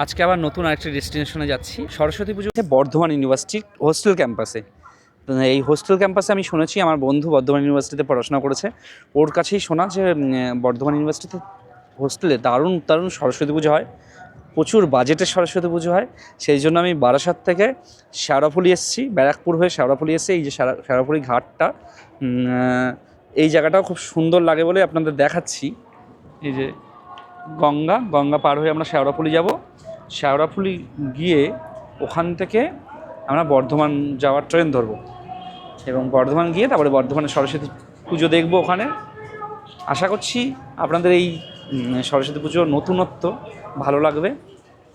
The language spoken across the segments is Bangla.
আজকে আবার নতুন আরেকটা ডেস্টিনেশনে যাচ্ছি। সরস্বতী পুজো বর্ধমান ইউনিভার্সিটির হোস্টেল ক্যাম্পাসে এই হোস্টেল ক্যাম্পাসে আমি শুনেছি, আমার বন্ধু বর্ধমান ইউনিভার্সিটিতে পড়াশোনা করেছে। ওর কাছেই শোনা যে বর্ধমান ইউনিভার্সিটিতে হোস্টেলে দারুণ দারুণ সরস্বতী পুজো হয়। প্রচুর বাজেটের সরস্বতী পুজো হয়। সেই জন্য আমি বারাসাত থেকে শেওড়াফুলি এসেছি, ব্যারাকপুর হয়ে শেওড়াফুলি এসেছি এই যে শেওড়াফুলি ঘাটটা এই জায়গাটাও খুব সুন্দর লাগে বলে আপনাদের দেখাচ্ছি। এই যে গঙ্গা গঙ্গা পার হয়ে আমরা শেওড়াফুলি যাব। শেওড়াফুলি গিয়ে ওখান থেকে আমরা বর্ধমান যাওয়ার ট্রেন ধরবো। এবং বর্ধমান গিয়ে তারপরে বর্ধমানের সরস্বতী পুজো দেখব ওখানে। আশা করছি আপনাদের এই সরস্বতী পুজো নতুনত্ব ভালো লাগবে।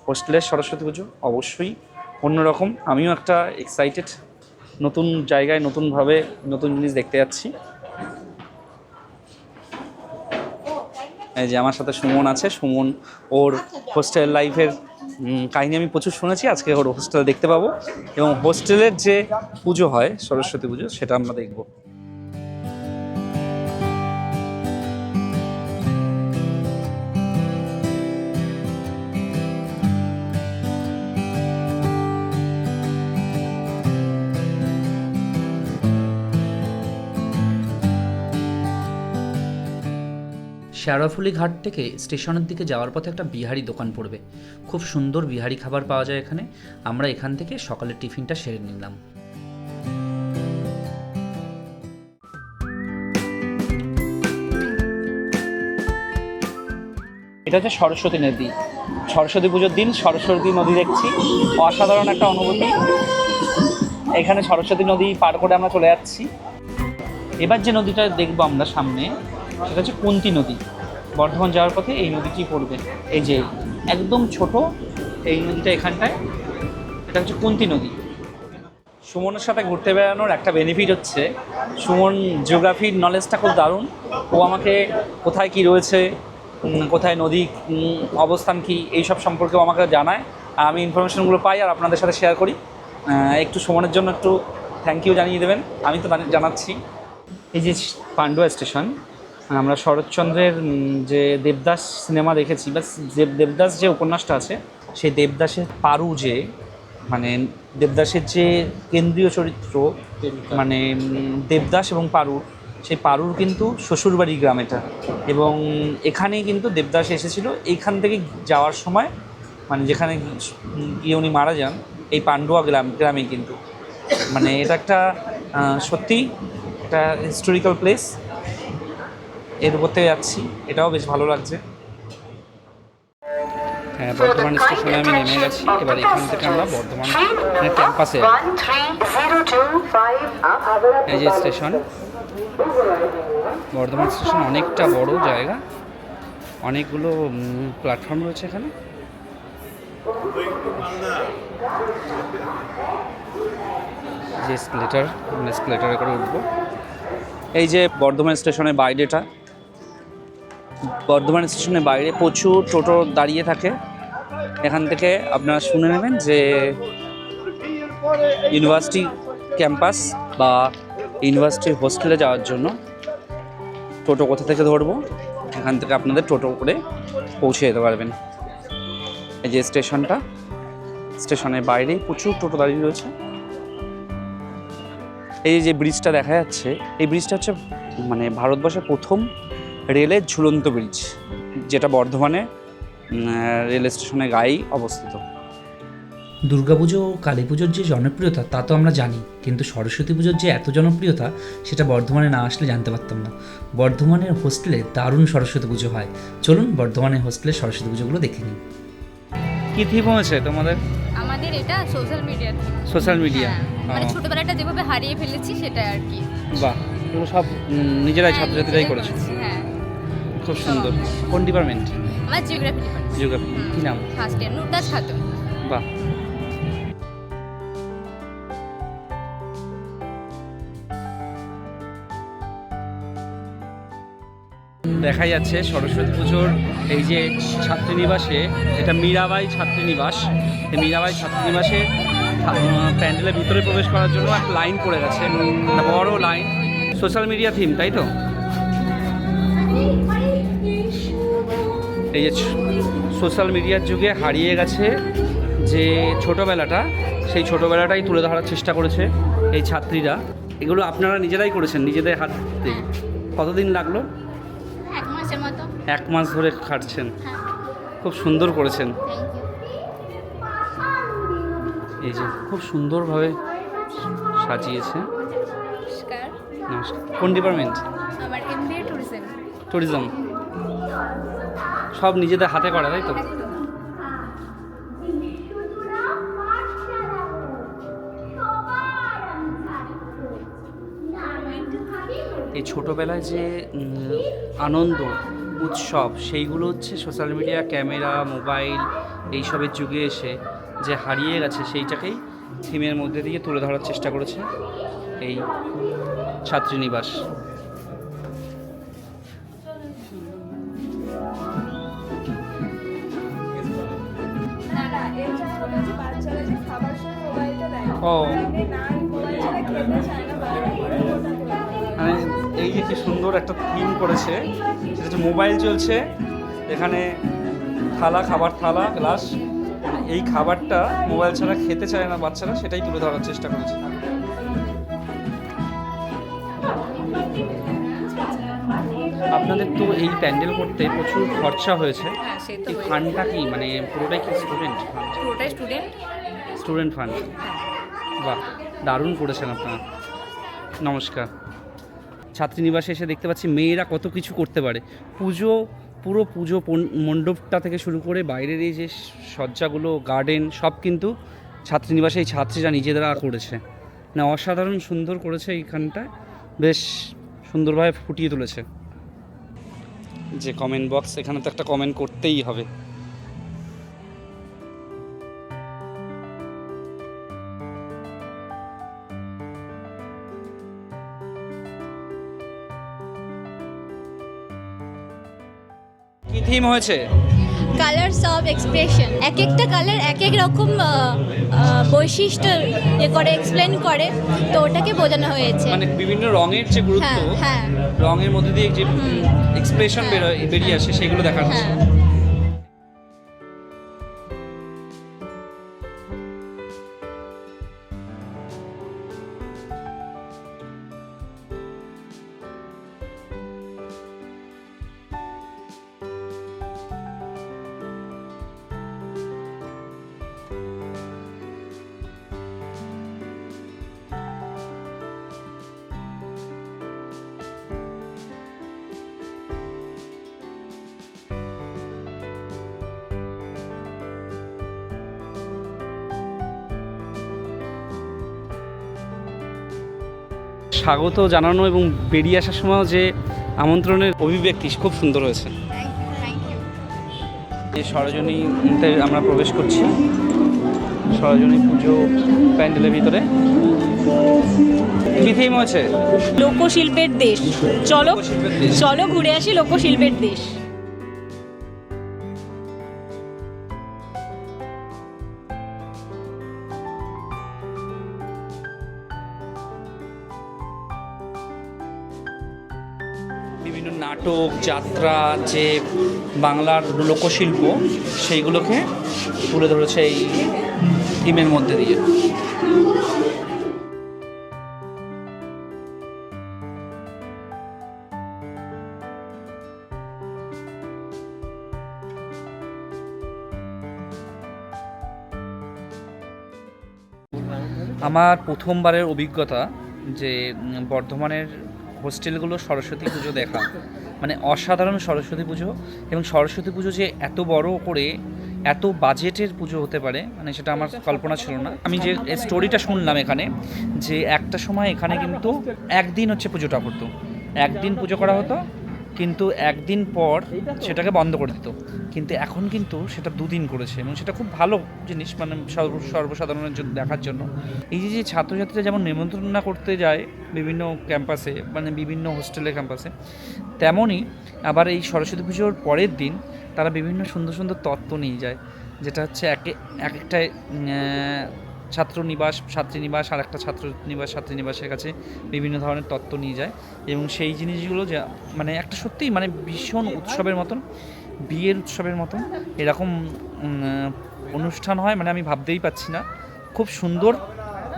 হোস্টেলের সরস্বতী পুজো অবশ্যই অন্যরকম। আমিও একটা এক্সাইটেড নতুন জায়গায় নতুনভাবে নতুন জিনিস দেখতে যাচ্ছি। এই যে আমার সাথে সুমন আছে। সুমন ওর হোস্টেল লাইফের কাহিনী আমি প্রচুর শুনেছি, আজকে ওর হোস্টেলে দেখতে পাবো। এবং হোস্টেলের যে পুজো হয়, সরস্বতী পুজো, সেটা আমরা দেখব। শেওড়াফুলি ঘাট থেকে স্টেশনের দিকে যাওয়ার পথে একটা বিহারি দোকান পড়বে। খুব সুন্দর বিহারি খাবার পাওয়া যায় এখানে। আমরা এখান থেকে সকালের টিফিনটা সেরে নিলাম। এটা হচ্ছে সরস্বতী নদী। সরস্বতী পুজোর দিন সরস্বতী নদী দেখছি। অসাধারণ একটা অনুভূতি। এখানে সরস্বতী নদী পার করে আমরা চলে যাচ্ছি। এবার যে নদীটা দেখব আমরা সামনে, সেটা হচ্ছে কুন্তি নদী। বর্ধমান যাওয়ার পথে এই নদীটি পড়বে। এই যে একদম ছোট এই নদীটা এখানটায়, এটা হচ্ছে কুন্তি নদী। সুমনের সাথে ঘুরতে বেড়ানোর একটা বেনিফিট হচ্ছে, সুমন জিওগ্রাফির নলেজটা খুব দারুণ। ও আমাকে কোথায় কি রয়েছে কোথায় নদী অবস্থান কি, এইসব সম্পর্কেও আমাকে জানায়। আর আমি ইনফরমেশনগুলো পাই আর আপনাদের সাথে শেয়ার করি। একটু সুমনের জন্য একটু থ্যাংক ইউ জানিয়ে দেবেন। আমি তো জানাচ্ছি। এই যে পান্ডুয়া স্টেশন আমরা শরৎচন্দ্রের যে দেবদাস সিনেমা দেখেছি বা দেব দেবদাস যে উপন্যাসটা আছে সেই দেবদাসের পারু যে মানে দেবদাসের যে কেন্দ্রীয় চরিত্র মানে দেবদাস এবং পারুর সেই পারুর কিন্তু শ্বশুরবাড়ি গ্রাম এটা। এবং এখানেই কিন্তু দেবদাস এসেছিল এইখান থেকে যাওয়ার সময় মানে যেখানে গিয়ে উনি মারা যান এই পান্ডুয়া গ্রাম গ্রামেই কিন্তু। মানে এটা একটা সত্যি একটা হিস্টোরিক্যাল প্লেস এর উপর থেকে যাচ্ছি। এটাও বেশ ভালো লাগছে। হ্যাঁ বর্ধমান স্টেশনে আমি নেমে গেছি। এবার এখান থেকে আমরা বর্ধমান মানে ক্যাম্পাসে এই যে স্টেশন, বর্ধমান স্টেশন অনেকটা বড় জায়গা। অনেকগুলো প্ল্যাটফর্ম রয়েছে এখানে। যে স্কেলেটার আমরা স্কেলেটারে করে উঠবো। এই যে বর্ধমান স্টেশনের বাইরেটা বর্ধমান স্টেশনের বাইরে প্রচুর টোটো দাঁড়িয়ে থাকে। এখান থেকে আপনারা শুনে নেবেন যে ইউনিভার্সিটি ক্যাম্পাস বা ইউনিভার্সিটির হোস্টেলে যাওয়ার জন্য টোটো কোথা থেকে ধরবো, এখান থেকে আপনাদের টোটো করে পৌঁছে যেতে পারবেন। এই যে স্টেশনটা, স্টেশনের বাইরেই প্রচুর টোটো দাঁড়িয়ে রয়েছে। এই যে ব্রিজটা দেখা যাচ্ছে, এই ব্রিজটা হচ্ছে মানে ভারতবর্ষের প্রথম রেলের ঝুলন্ত ব্রিজ যেটা বর্ধমানে রেল স্টেশনের গায়েই অবস্থিত। দুর্গাপুজো ও কালী পুজোর যে জনপ্রিয়তা তা তো আমরা জানি কিন্তু সরস্বতী পুজোর যে এত জনপ্রিয়তা সেটা বর্ধমানে না আসলে জানতে পারতাম না। বর্ধমানের হোস্টেলে দারুণ সরস্বতী পুজো হয়। চলুন বর্ধমানের হোস্টেলের সরস্বতী পুজোগুলো দেখে নিই। কি থিম হয়েছে তোমাদের? আমাদের এটা সোশ্যাল মিডিয়া সোশ্যাল মিডিয়া মানে ছোটবেলাটা যেভাবে হারিয়ে ফেলেছি সেটা আর কি। বাহ এগুলো সব নিজেরাই হ্যাঁ, ছাত্রছাত্রীরাই করেছি, হ্যাঁ। খুব সুন্দর। কোন ডিপার্টমেন্ট আমার জিওগ্রাফি ডিপার্টমেন্ট জিওগ্রাফি কি নাম? First year Nurdas Khatun. বাহ। দেখা যাচ্ছে সরস্বতী পুজোর এই যে ছাত্রীনিবাসে এটা মীরাবাই ছাত্রীনিবাস। এই মীরাবাই ছাত্রীনিবাসে প্যান্ডেলের ভিতরে প্রবেশ করার জন্য একটা লাইন পড়ে গেছে। বড় লাইন। সোশ্যাল মিডিয়া থিম তাই তো? এই যে সোশ্যাল মিডিয়ার যুগে হারিয়ে গেছে যে ছোটোবেলাটা সেই ছোটোবেলাটাই তুলে ধরার চেষ্টা করেছে এই ছাত্রীরা। এগুলো আপনারা নিজেরাই করেছেন নিজেদের হাতে কতদিন লাগল? এক মাস ধরে খাটছেন। হ্যাঁ। খুব সুন্দর করেছেন। এই যে খুব সুন্দরভাবে সাজিয়েছে নমস্কার। নমস্কার। কোন ডিপার্টমেন্ট আমার এমবিএ ট্যুরিজম ট্যুরিজম সব নিজেদের হাতে করা, তাই তো? এই ছোটোবেলায় যে আনন্দ, উৎসব, সেইগুলো হচ্ছে সোশ্যাল মিডিয়া ক্যামেরা মোবাইল এইসবের যুগে এসে যে হারিয়ে গেছে, সেইটাকেই থিমের মধ্যে দিয়ে তুলে ধরার চেষ্টা করেছে এই ছাত্রীনিবাস। করে। মানে এই যে কি সুন্দর একটা থিম করেছে সেটা হচ্ছে মোবাইল চলছে এখানে থালা খাবার থালা গ্লাস মানে এই খাবারটা মোবাইল ছাড়া খেতে চায় না বাচ্চারা সেটাই তুলে ধরার চেষ্টা করেছে। আপনাদের তো এই প্যান্ডেল করতে প্রচুর খরচা হয়েছে। হ্যাঁ এই হয়েছে। ফান্ডটা কি? মানে পুরোটাই কি স্টুডেন্ট ফান্ড পুরোটাই স্টুডেন্ট স্টুডেন্ট ফান্ড বাহ, দারুণ করেছেন আপনারা। নমস্কার। ছাত্রীনিবাসে এসে দেখতে পাচ্ছি মেয়েরা কত কিছু করতে পারে। পুজো, পুরো পুজো মণ্ডপটা থেকে শুরু করে বাইরের এই যে সজ্জাগুলো গার্ডেন সব কিন্তু ছাত্রীনিবাসে এই ছাত্রীরা নিজেরা করেছে। না, অসাধারণ সুন্দর করেছে এইখানটা। বেশ সুন্দরভাবে ফুটিয়ে তুলেছে। যে কমেন্ট বক্স এখানে তো একটা কমেন্ট করতেই হবে। থিম হয়েছে? কালার্স অফ এক্সপ্রেশন এক একটা কালার এক এক রকম বৈশিষ্ট্য এ করে এক্সপ্লেন করে। তো ওটাকে বোঝানো হয়েছে। মানে বিভিন্ন রঙের যে গুরুত্ব হ্যাঁ হ্যাঁ। রঙের মধ্যে দিয়ে যে এক্সপ্রেশন বেরোয় বেরিয়ে আসে সেগুলো দেখানো স্বাগত জানানো এবং বেরিয়ে আসার সময়ও যে আমন্ত্রণের অভিব্যক্তি খুব সুন্দর হয়েছে। সরজনীতে আমরা প্রবেশ করছি। সরজনী পুজো প্যান্ডেলের ভিতরে। কি থিম হয়েছে? লোকশিল্পের দেশ। চলো চলো ঘুরে আসি লোকশিল্পের দেশ। বিভিন্ন নাটক, যাত্রা, যে বাংলার লোকশিল্প, সেইগুলোকে তুলে ধরেছে এই থিমের মধ্যে দিয়ে। আমার প্রথমবারের অভিজ্ঞতা যে বর্ধমানের হোস্টেলগুলো সরস্বতী পুজো দেখা। মানে অসাধারণ সরস্বতী পুজো এবং সরস্বতী পুজো যে এত বড় করে এত বাজেটের পুজো হতে পারে মানে সেটা আমার কল্পনা ছিল না। আমি যে স্টোরিটা শুনলাম এখানে, যে একটা সময় এখানে কিন্তু একদিন হচ্ছে পুজোটা করতো। একদিন পুজো করা হতো কিন্তু একদিন পর সেটাকে বন্ধ করে দিত। কিন্তু এখন কিন্তু সেটা দুদিন করেছে এবং সেটা খুব ভালো জিনিস মানে সর্ব, সর্বসাধারণের জন্য, দেখার জন্য। এই যে যে ছাত্রছাত্রীরা যেমন নিমন্ত্রণ করতে যায় বিভিন্ন ক্যাম্পাসে মানে বিভিন্ন হোস্টেলের ক্যাম্পাসে তেমনই আবার এই সরস্বতী পুজোর পরের দিন তারা বিভিন্ন সুন্দর সুন্দর তত্ত্ব নিয়ে যায়। যেটা হচ্ছে একে এক একটা ছাত্র নিবাস ছাত্রীনিবাস আর একটা ছাত্র নিবাস ছাত্রীনিবাসের কাছে বিভিন্ন ধরনের তত্ত্ব নিয়ে যায়। এবং সেই জিনিসগুলো যা মানে একটা সত্যিই মানে ভীষণ উৎসবের মতন বিয়ের উৎসবের মতন এরকম অনুষ্ঠান হয় মানে আমি ভাবতেই পাচ্ছি না। খুব সুন্দর।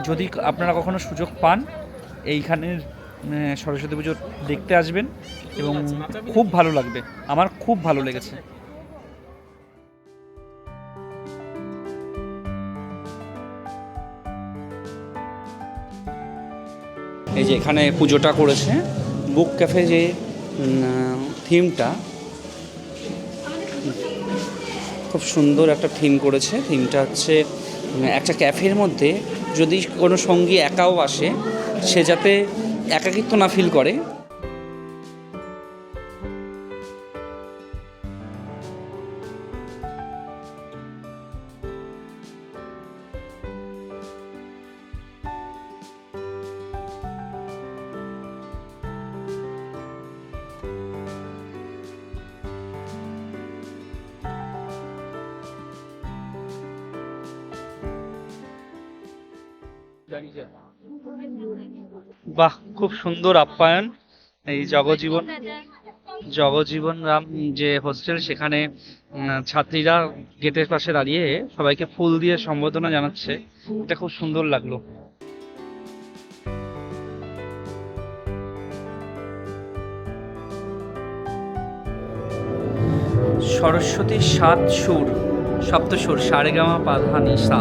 যদি আপনারা কখনো সুযোগ পান এইখানের সরস্বতী পুজো দেখতে আসবেন এবং খুব ভালো লাগবে। আমার খুব ভালো লেগেছে। যে এখানে পুজোটা করেছে বুক ক্যাফে যে থিমটা খুব সুন্দর একটা থিম করেছে। থিমটা হচ্ছে একটা ক্যাফের মধ্যে যদি কোনো সঙ্গী একাও আসে, সে যাতে একাকিত্ব না ফিল করে। খুব সুন্দর আপ্যায়ন, এই জগজীবন জগজীবন রাম যে হোস্টেল সেখানে ছাত্রীরা গেটের পাশে দাঁড়িয়ে সবাইকে ফুল দিয়ে সম্বোধনা জানাচ্ছে। এটা খুব সুন্দর লাগল। সরস্বতীর সাত সুর সপ্ত সুর সারেগামা পাধানি সা,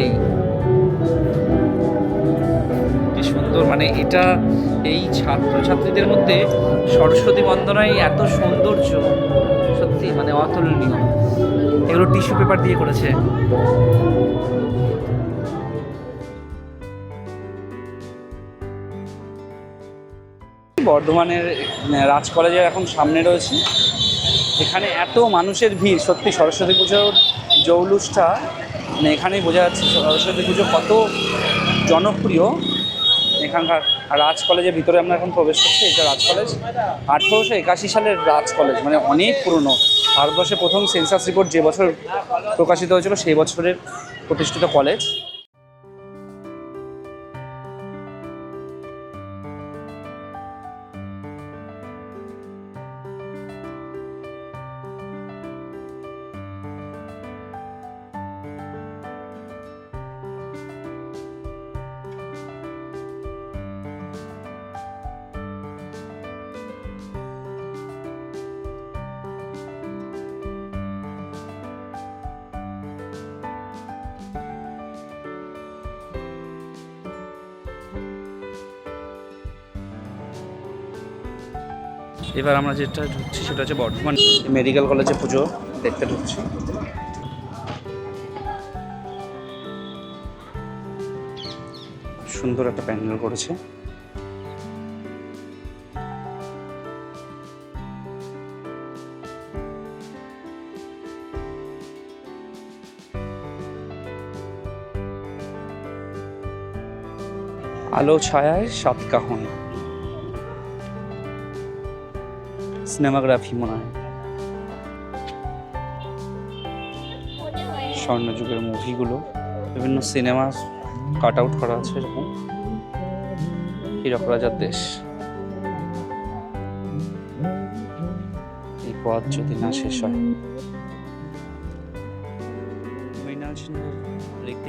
এই সুন্দর। মানে এটা এই ছাত্রছাত্রীদের মধ্যে সরস্বতী বন্দনায় এত সৌন্দর্য, সত্যি মানে অতুলনীয়। এগুলো টিস্যু পেপার দিয়ে করেছে। বর্ধমানের রাজ কলেজের এখন সামনে রয়েছে। এখানে এত মানুষের ভিড়, সত্যি সরস্বতী পুজোর জৌলুসটা মানে এখানেই বোঝা যাচ্ছে সরস্বতী পুজো কত জনপ্রিয়। এখানকার রাজ কলেজের ভিতরে আমরা এখন প্রবেশ করছি, এটা রাজ কলেজ। আঠেরোশো একাশি সালের রাজ কলেজ মানে অনেক পুরনো। ভারতবর্ষে প্রথম সেন্সাস রিপোর্ট যে বছর প্রকাশিত হয়েছিল, সেই বছরের প্রতিষ্ঠিত কলেজ। এবার আমরা যেটা ঢুকছি সেটা হচ্ছে বর্ধমান মেডিকেল কলেজে পুজো দেখতে ঢুকছি। সুন্দর একটা প্যান্ডেল করেছে। আলো ছায়ায় সাত সিনেমাগ্রাফি মনে হয়। স্বর্ণযুগের মুভিগুলো, বিভিন্ন সিনেমা কাট আউট করা আছে এরকম। হীরক রাজার দেশ। এই পথ যদি না শেষ হয়। মৃণাল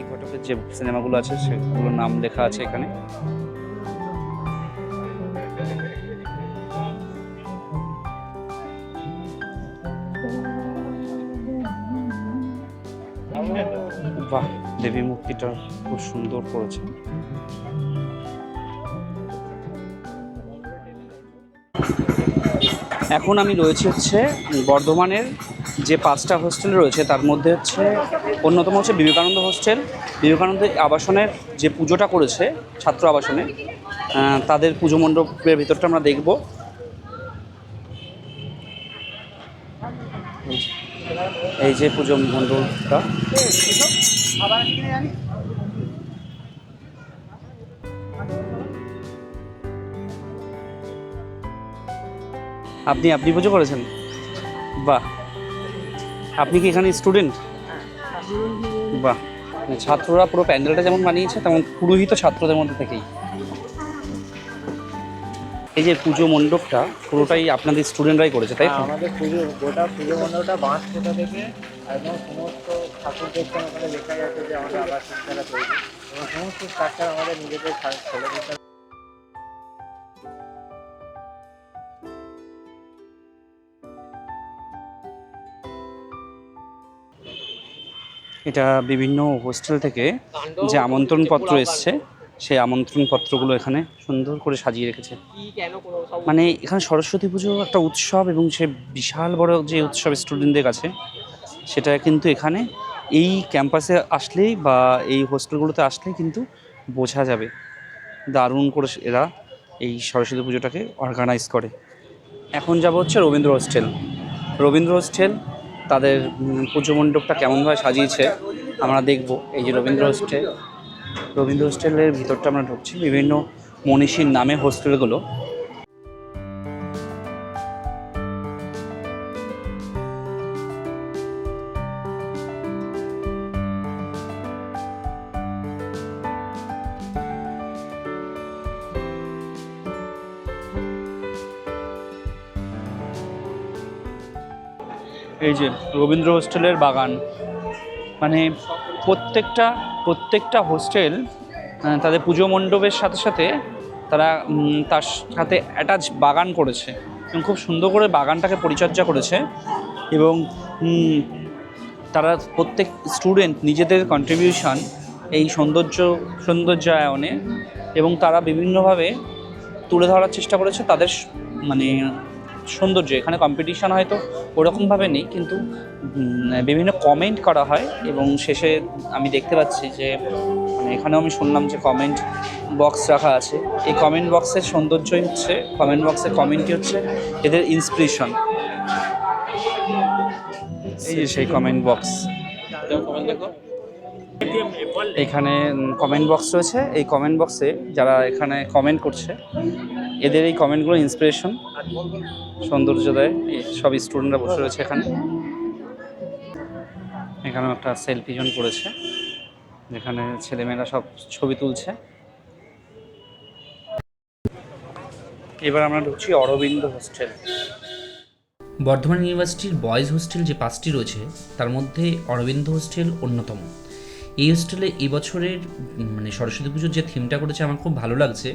ঘটকের যে সিনেমাগুলো আছে, সেগুলোর নাম লেখা আছে এখানে। মূর্তিটা খুব সুন্দর করেছে। এখন আমি রয়েছে হচ্ছে বর্ধমানের যে পাঁচটা হোস্টেল রয়েছে, তার মধ্যে হচ্ছে অন্যতম হচ্ছে বিবেকানন্দ হোস্টেল। বিবেকানন্দ আবাসনের যে পুজোটা করেছে, ছাত্র আবাসনে তাদের পুজো মণ্ডপের ভিতরটা আমরা দেখব। এই যে পুজো মণ্ডপটা। আপনি আপনি পুজো করেছেন? বাহ। আপনি কি এখানে স্টুডেন্ট বাহ। মানে ছাত্ররা পুরো প্যান্ডেলটা যেমন বানিয়েছে, তেমন পুরোহিত ছাত্রদের মধ্যে থেকেই। এই যে পুজো মণ্ডপটা পুরোটাই আপনাদের স্টুডেন্টরাই করেছে তাই তো? হ্যাঁ, আমাদের পুজো গোটা পুজো মণ্ডপটা বাঁশ পোতা থেকে একদম সমস্ত ঠাকুর দেখছেন ওখানে লেখা যাচ্ছে যে আমাদের আবার শিক্ষারা তৈরি। এবং সমস্ত স্ট্রাকচার আমাদের নিজেদের ছা- ছেলেদের এটা বিভিন্ন হোস্টেল থেকে যে আমন্ত্রণপত্র এসছে। সেই আমন্ত্রণ পত্রগুলো এখানে সুন্দর করে সাজিয়ে রেখেছে। মানে এখানে সরস্বতী পুজো একটা উৎসব এবং সে বিশাল বড় যে উৎসব স্টুডেন্টদের কাছে সেটা কিন্তু এখানে এই ক্যাম্পাসে আসলেই বা এই হোস্টেলগুলোতে আসলেই কিন্তু বোঝা যাবে। দারুণ করে এরা এই সরস্বতী পুজোটাকে অর্গানাইজ করে। এখন যাব হচ্ছে রবীন্দ্র হোস্টেল রবীন্দ্র হোস্টেল তাদের পুজো মণ্ডপটা কেমনভাবে সাজিয়েছে আমরা দেখব। এই যে রবীন্দ্র হোস্টেল রবীন্দ্র হোস্টেলের ভিতরটা আমরা ঢুকছি, বিভিন্ন মনীষীর নামে হোস্টেলগুলো। এই যে রবীন্দ্র হোস্টেলের বাগান মানে প্রত্যেকটা প্রত্যেকটা হোস্টেল তাদের পুজো মণ্ডপের সাথে সাথে তারা তার সাথে অ্যাটাচ বাগান করেছে এবং খুব সুন্দর করে বাগানটাকে পরিচর্যা করেছে এবং তারা প্রত্যেক স্টুডেন্ট নিজেদের কন্ট্রিবিউশন এই সৌন্দর্য, সৌন্দর্যায়নে এবং তারা বিভিন্নভাবে তুলে ধরার চেষ্টা করেছে তাদের মানে সৌন্দর্য এখানে কম্পিটিশন হয়তো ওরকমভাবে নেই কিন্তু বিভিন্ন কমেন্ট করা হয় এবং শেষে আমি দেখতে পাচ্ছি যে মানে এখানেও আমি শুনলাম যে কমেন্ট বক্স রাখা আছে। এই কমেন্ট বক্সের সৌন্দর্যই হচ্ছে কমেন্ট বক্সের কমেন্টই হচ্ছে এদের ইন্সপিরেশন এই সেই কমেন্ট বক্স এখানে কমেন্ট বক্স রয়েছে। এই কমেন্ট বক্সে যারা এখানে কমেন্ট করছে এদের এই কমেন্টগুলো ইন্সপিরেশন সৌন্দর্য দেয়। সব স্টুডেন্টরা বসে রয়েছে এখানে। এখানেও একটা সেলফি জোন করেছে, যেখানে ছেলেমেয়েরা সব ছবি তুলছে। এবার আমরা ঢুকছি অরবিন্দ হোস্টেল বর্ধমান ইউনিভার্সিটির বয়েজ হোস্টেল যে পাঁচটি রয়েছে, তার মধ্যে অরবিন্দ হোস্টেল অন্যতম। এই হোস্টেলে এবছরের মানে সরস্বতী পুজোর যে থিমটা করেছে, আমার খুব ভালো লাগছে।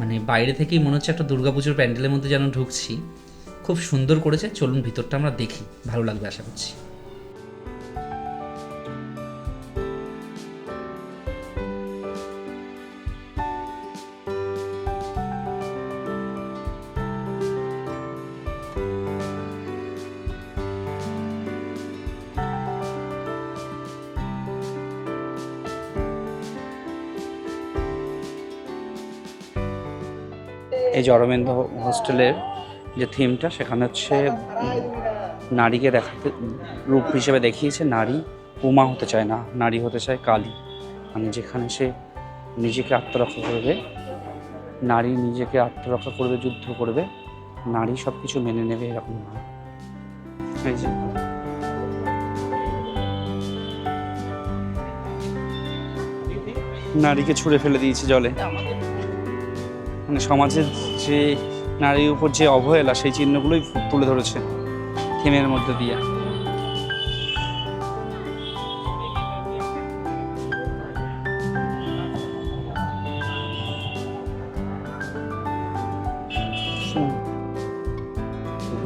মানে বাইরে থেকেই মনে হচ্ছে একটা দুর্গাপুজোর প্যান্ডেলের মধ্যে যেন ঢুকছি। খুব সুন্দর করেছে, চলুন ভিতরটা আমরা দেখি। ভালো লাগবে আশা করছি। এই অরবিন্দ হোস্টেলের যে থিমটা, সেখানে হচ্ছে নারীকে দেখাতে, রূপ হিসেবে দেখিয়েছে নারী, উমা হতে চায় না, নারী হতে চায় কালী। মানে যেখানে সে নিজেকে আত্মরক্ষা করবে, নারী নিজেকে আত্মরক্ষা করবে, যুদ্ধ করবে, নারী সব কিছু মেনে নেবে এরকম নয় এই যে। নারীকে ছুঁড়ে ফেলে দিয়েছে জলে। মানে সমাজের যে নারীর উপর যে অবহেলা, সেই চিহ্নগুলোই তুলে ধরেছে থিমের মধ্যে দিয়ে।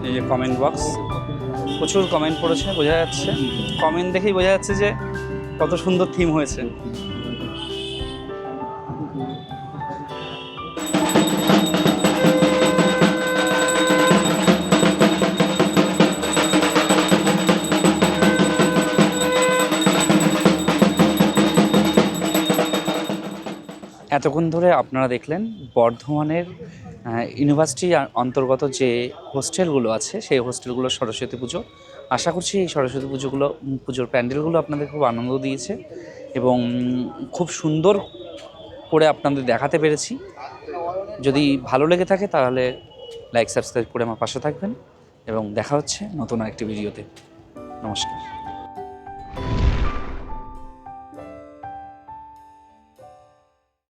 এই যে কমেন্ট বক্স প্রচুর কমেন্ট পড়েছে, বোঝা যাচ্ছে। কমেন্ট দেখেই বোঝা যাচ্ছে যে কত সুন্দর থিম হয়েছে। এতক্ষণ ধরে আপনারা দেখলেন বর্ধমানের ইউনিভার্সিটি অন্তর্গত যে হোস্টেলগুলো আছে, সেই হোস্টেলগুলো সরস্বতী পুজো। আশা করছি এই সরস্বতী পুজোগুলো পুজোর প্যান্ডেলগুলো আপনাদের খুব আনন্দ দিয়েছে এবং খুব সুন্দর করে আপনাদের দেখাতে পেরেছি। যদি ভালো লেগে থাকে তাহলে লাইক, সাবস্ক্রাইব করে আমার পাশে থাকবেন এবং দেখা হচ্ছে নতুন আরেকটি ভিডিওতে। নমস্কার।